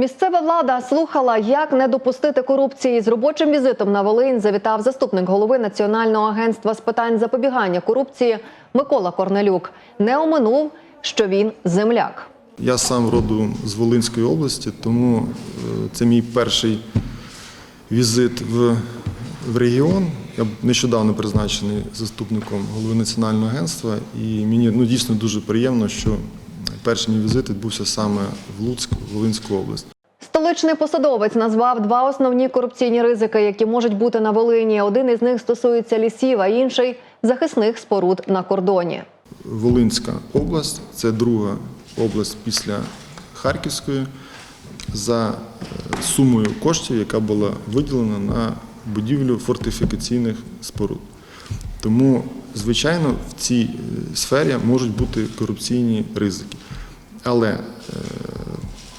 Місцева влада слухала, як не допустити корупції. З робочим візитом на Волинь завітав заступник голови Національного агентства з питань запобігання корупції Микола Корнелюк. Не оминув, що він земляк. Я сам родом з Волинської області, тому е, це мій перший візит в, в регіон. Я нещодавно призначений заступником голови національного агентства, і мені ну, дійсно дуже приємно, що перший мій візит відбувся саме в Луцьк, Волинську область. Столичний посадовець назвав два основні корупційні ризики, які можуть бути на Волині. Один із них стосується лісів, а інший захисних споруд на кордоні. Волинська область це друга область після Харківської за е, сумою коштів, яка була виділена на будівлю фортифікаційних споруд. Тому, звичайно, в цій е, сфері можуть бути корупційні ризики. Але е,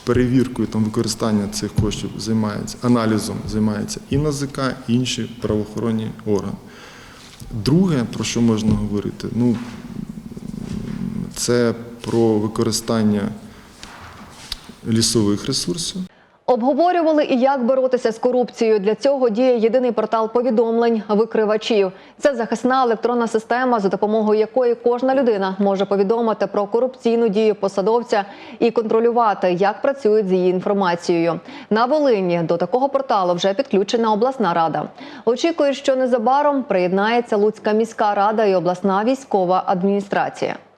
перевіркою там використання цих коштів займається аналізом займається і НАЗК, і інші правоохоронні органи. Друге, про що можна говорити, ну це про використання лісових ресурсів. Обговорювали і як боротися з корупцією. Для цього діє єдиний портал повідомлень викривачів. Це захисна електронна система, за допомогою якої кожна людина може повідомити про корупційну дію посадовця і контролювати, як працюють з її інформацією. На Волині до такого порталу вже підключена обласна рада. Очікують, що незабаром приєднається Луцька міська рада і обласна військова адміністрація.